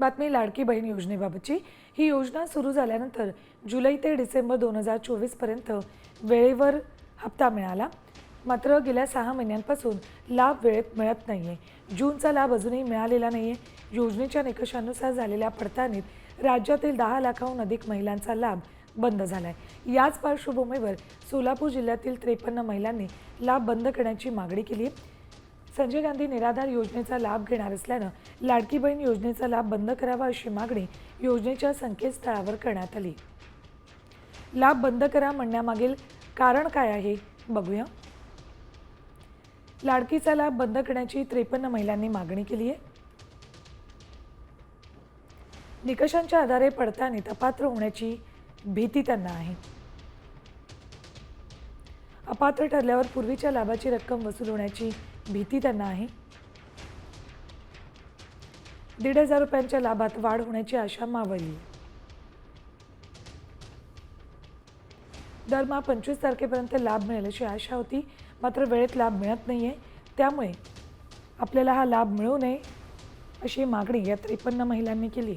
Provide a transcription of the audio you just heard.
बातमी लाडकी बहीण योजनेबाबतची. ही योजना सुरू झाल्यानंतर जुलै ते डिसेंबर दोन हजार चोवीसपर्यंत वेळेवर हप्ता मिळाला. मात्र गेल्या सहा महिन्यांपासून लाभ वेळेत मिळत नाही आहे जूनचा लाभ अजूनही मिळालेला नाही आहे योजनेच्या निकषानुसार झालेल्या पडताळणीत राज्यातील दहा लाखाहून अधिक महिलांचा लाभ बंद झाला आहे याच पार्श्वभूमीवर सोलापूर जिल्ह्यातील त्रेपन्न महिलांनी लाभ बंद करण्याची मागणी केली आहे संजय गांधी निराधार योजनेचा लाभ घेणार असल्यानं लाडकी बहीण योजनेचा लाभ बंद करावा अशी मागणी योजनेच्या संकेतस्थळावर करण्यात आली. लाभ बंद करा म्हणण्यामागील कारण काय आहे बघूया. लाडकीचा लाभ बंद करण्याची त्रेपन्न महिलांनी मागणी केली आहे. निकषांच्या आधारे पडताळणीत अपात्र होण्याची भीती त्यांना आहे. अपात्र ठरल्यावर पूर्वीच्या लाभाची रक्कम वसूल होण्याची भीती त्यांना आहे. दीड हजार रुपयांच्या लाभात वाढ होण्याची आशा मावळली. दरमहा पंचवीस तारखेपर्यंत लाभ मिळेल अशी आशा होती. मात्र वेळेत लाभ मिळत नाही आहे त्यामुळे आपल्याला हा लाभ मिळू नये अशी मागणी या त्रेपन्न महिलांनी केली.